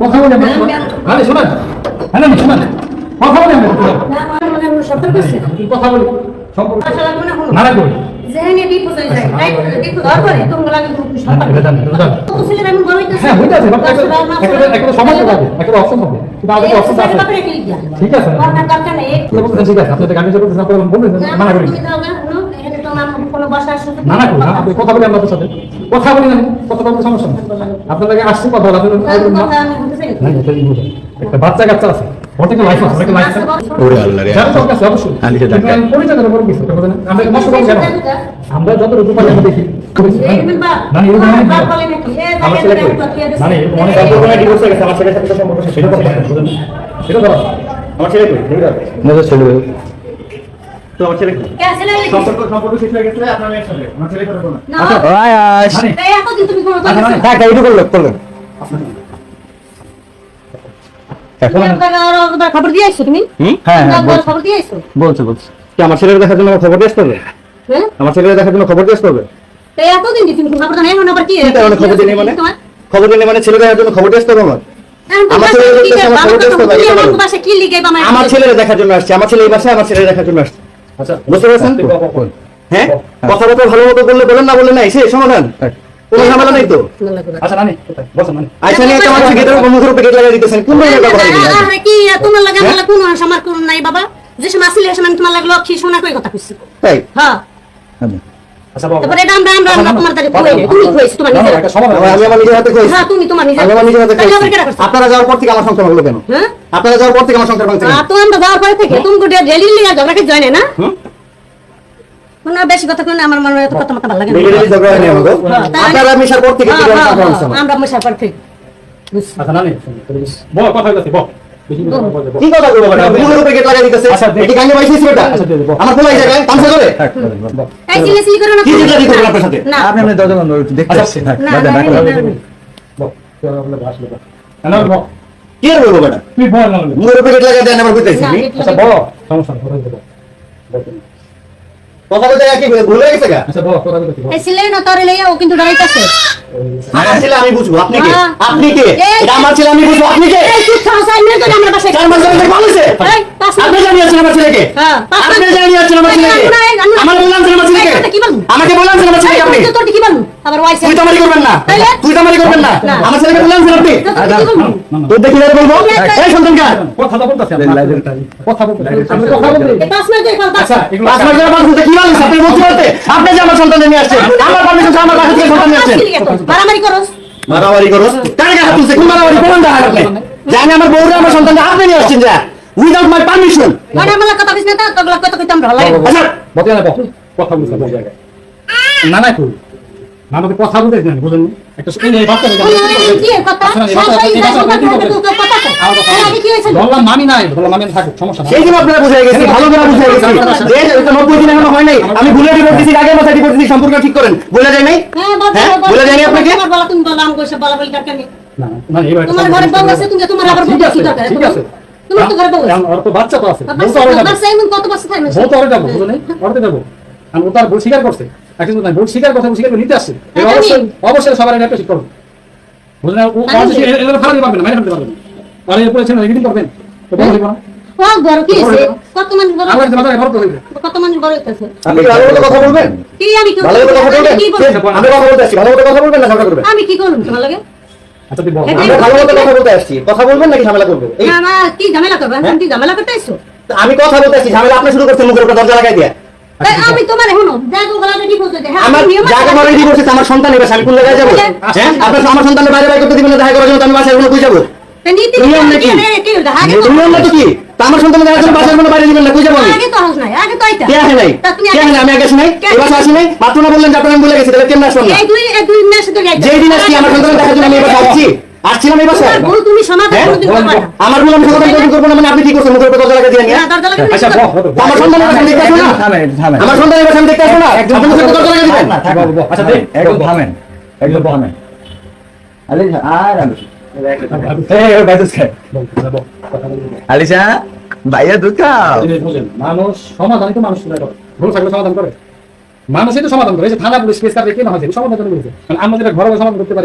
কথা বলে আরে শোনেন হ্যাঁ শোনেন কথা বলে মনে হয় কথা বলি? না হুনো না না করি ঠিক আছে। কোনো বসার সুযোগ না না না। কথা বলি আপনাদের সাথে। কথা বলি না কথা বলতে সমস্যা নেই। আপনার লাগে আসছি কথা বলা না একটা বাচ্চা কাচ্চা আছে। ওর থেকে লাইফ আছে একটা লাইফ আছে। ওরে আল্লাহ রে জানো তো কাছে অবশ্যই। আলিশা ডাক্তার। কিন্তু আমি পরিচয় দেবো কিছু আমরা যত রূপ দেখি। না না আমার ছেলে তো আমার ছেলে কই? দেখি দাও। নজর ছেলে তো আমার ছেলে কই? কে ছেলে? সম্পর্ক সম্পর্ক শেষ হয়ে গেছে আপনার মেয়ের সাথে আমার ছেলে কথা বলো না। আয়াস এই এতদিন তুমি কোনো কথা এইটু করল করল খবর দিয়ে আইছো তুমি? হ্যাঁ হ্যাঁ খবর দিয়ে আইছো? বলছে বলছে। কি আমার ছেলের দেখার জন্য খবর দিয়ে আসতে হবে? হ্যাঁ? আমার ছেলের দেখার জন্য খবর দিয়ে আসতে হবে? তো এতদিন তুমি খবর জানাই এখন আবার কি খবর দিলে মানে? খবর দিলে মানে ছেলে দেখার জন্য খবর দিয়ে আসতে হবে আমার? আমার তোমার ছেলের কি কাছে আমার ছেলের দেখার জন্য আসছে আমার ছেলে এই বাসায় আমার ছেলের দেখার জন্য আসছে। বুঝতে পারছেন? হ্যাঁ? কথা বলতে ভালো মতো বললে বলেন না বললে নাই সে সমাধান। কোনো ঝামেলা নাই তো? আচ্ছা নানি বসেন নিয়ে একটা গেটের উপর মুখের লাগিয়ে দিতেছেন। কোন ধরনের কথা বলেন আরে কি তোমার লাগে আমার কোন আমার কোন নাই বাবা। যে সময় আসলে সে মানে তোমার কই কথা কইছি? তাই? হ্যাঁ। আচ্ছা তারপরে এটা আমরা আমরা আমরা তোমার দ্বারা কই নাই তুমি কইছো তোমার না, না, নিজের আমি আমার নিজের হাতে কইছি। হ্যাঁ তুমি তোমার নিজের আমি আমার নিজের হাতে তাহলে আবার কেডা কইছি আপনারা যাওয়ার পর থেকে আমার সংসার হলো কেন? হ্যাঁ? আপনারা যাওয়ার পর থেকে আমার সংসার ভাঙছে কেন? আর তো আমরা যাওয়ার পরে থেকে তুমি গুডিয়া ডেলি লিয়া ঝগড়া কি জয় না? হুম? না বেশি কথা কই না আমার মনে হয় এত কথা মাথা ভালো লাগে না। ডেলি ঝগড়া হয়নি আমাকে হ্যাঁ, আপনারা মিশার পর থেকে হ্যাঁ, কি হ্যাঁ, ভাঙছে হ্যাঁ, আমার? আমরা মশা পর থেকে। আচ্ছা নানি বল কথা হইতাছে বল। কথা বল। বল। কি কথা বলব? ম্যাডাম মুখের উপর গেট লাগিয়ে দিতেছে। আচ্ছা, এটি গাঙ্গে আচ্ছা, বল। আমার খোলা জায়গায় তামসা করে? এই সিলে সিলি করো না কি চিল্লাচিল্লি করবেন আপনার সাথে? না। আপনি দেখতে আচ্ছা, না, না। না, না। না। কি আর বলব ম্যাডাম? তুই বল না দেন আমার আচ্ছা বল। সমস্যা নেই, কথা কথা বলতে কি ভুল গেছে গা? আচ্ছা বল কথা বলতে এই সিলে না তোরে লইয়া ও কিন্তু ডরাইতাছে আমার ছেলে আমি বুঝব আপনি কে? হ্যাঁ। আপনি কে? এটা আমার ছেলে আমি বুঝব আপনি কে? এই তুই খাওয়া সাইন না তো আমরা চার মাস ধরে আপনি আছেন আমার ছেলেকে? হ্যাঁ, আপনি। আমার ছেলেকে। আমার বললাম আমার কথা কি বলব? আমাকে বললাম ছেলে আমার ছেলেকে আপনি? তোর কি বলব? আবার ওয়াইস তুই তো আমারই করবেন না? তুই তো আমারই করবেন না। না। আমার ছেলেকে বললাম ছেলে আপনি? তোর দেখি না বলব? এই সন্তান কার? কথা বলতেছি কথা বলতে আমি কথা বলতে পাঁচ মিনিট ধরে আচ্ছা পাঁচ মাস ধরে পাঁচ কি মানুষ আপনি বলতে পারতে আপনি যে আমার সন্তান নিয়ে আসছেন আমার পারমিশন আমার বাসা থেকে সন্তান নিয়ে আসছেন। মারামারি করস। মারামারি করো কার গায়ে তুলছে? কোন মারামারি? কোন দেখা আপনি জানি আমার বউরা আমার সন্তান আপনি নিয়ে আসছেন যা। উইদাউট মাই পারমিশন মানে আমরা কথা কইছ না তো কথা কইতাম ভালো লাগে আচ্ছা। বলতে না কথা বলতে বল জায়গায় না না তুই না আমাকে কথা বলতে জানি বুঝেন একটা বললাম মামি নাই বললাম মামি থাকুক সমস্যা নাই। সেই দিন আপনারা বুঝে গেছি ভালো করে বুঝে গেছি। যে এটা নব্বই দিন এখনও হয় নাই। আমি ভুলে ডিভোর্স দিছি আগে মাথায় ডিভোর্স দিছি সম্পর্ক ঠিক করেন। বলে যায় নাই? হ্যাঁ বল হ্যাঁ? বলে বল, যায়নি আপনাকে? বলা তুমি বলা আমি কইছে বলা বলি দরকার না না এবার তোমার ঘরে বউ আছে তুমি তোমার আবার আছে কি দরকার? ঠিক আছে। তোমার তো ঘরে বউ আছে। ওর তো বাচ্চা তো আছে বউ তো ওরে যাবে। কত বছর থাকে বউ তো ওরে যাব বুঝলেন? ওরতে যাব। ও তার ভুল স্বীকার করছে। এখন ভুল স্বীকার ভুল স্বীকার করে নিতে আসছে। হ্যাঁ, অবশ্যই অবশ্যই সবার এটা ঠিক করবে বুঝলেন? ও এগুলো ফালাতে পারবেন না মাইনে ফেলতে পারবেন না। আর এরপরে ছেলে করবেন তো বলে দিব ও বড় কি হইছে কত মানুষ বড় আমার কাছে মাথায় ভরতে হইবে কত মানুষ বড় হইতাছে? আপনি ভালো মতো কথা বলবেন? কি আমি কি ভালো মতো কথা বলবেন? আমি কি বলব? আমি কথা বলতে আসছি। ভালো মতো কথা বলবেন না ঝগড়া করবেন? আমি কি করব তোমার লাগে? আচ্ছা তুই বল। এই- ভালো মতো কথা বলতে আসছি। কথা বলবেন নাকি ঝামেলা করব না না কি ঝামেলা করবে? আমি কি ঝামেলা করতে আমি কথা বলতে আসছি। ঝামেলা আপনি শুরু করছেন মুখের উপর দরজা লাগাই দিয়া। আমি তোমার এখনও দেখো গলাটা কি বলতে হ্যাঁ আমার সন্তান এবার আমি কোন জায়গায় যাব হ্যাঁ? আপনার আমার সন্তানের বাইরে বাইরে করতে দিবেন না দেখা করার জন্য আমি বাসায় কোনো কই যাব নীতি নিয়ম নাকি? কি রে, কি হলো? আগে তো নিয়ম না কি? আমার সন্তানের দেখার জন্য বাসায় কোনো বাইরে দিবেন না কই যাব আমি আগে তো হাস নাই আগে তো আইতা কে আসে নাই? কে আসে আমি আগে আসি নাই কে? এই বাসা আসি নাই মাত্র না বললেন যে আপনার আমি বলে গেছি তাহলে কেমন আসলাম না এই দুই দুই মাস ধরে যেই দিন আসছি আমার সন্তানের দেখার জন্য আমি এবার আসছি আসছিলাম এই বাসায়? ভুল তুমি সমাধান হ্যাঁ? না। আমার ভুল আমি সমাধান করতে না মানে আপনি কি করছেন? মুখের উপর দরজা। আচ্ছা। আমার দেখতে না। আমার দেখতে না? মুখের উপর দরজা দিবেন। আচ্ছা দেখ একদম থামেন একদম থামেন। আলিশা আর আমি ভাইয়া দুধ খাও। মানুষ সমাধানই তো মানুষ ভুল থাকলে সমাধান করে। মানুষই তো সমাধান করে। থানা পুলিশ কেস কাটে কে না সমাধান করে মানে আমরা যেটা ঘরে সমাধান করতে পারি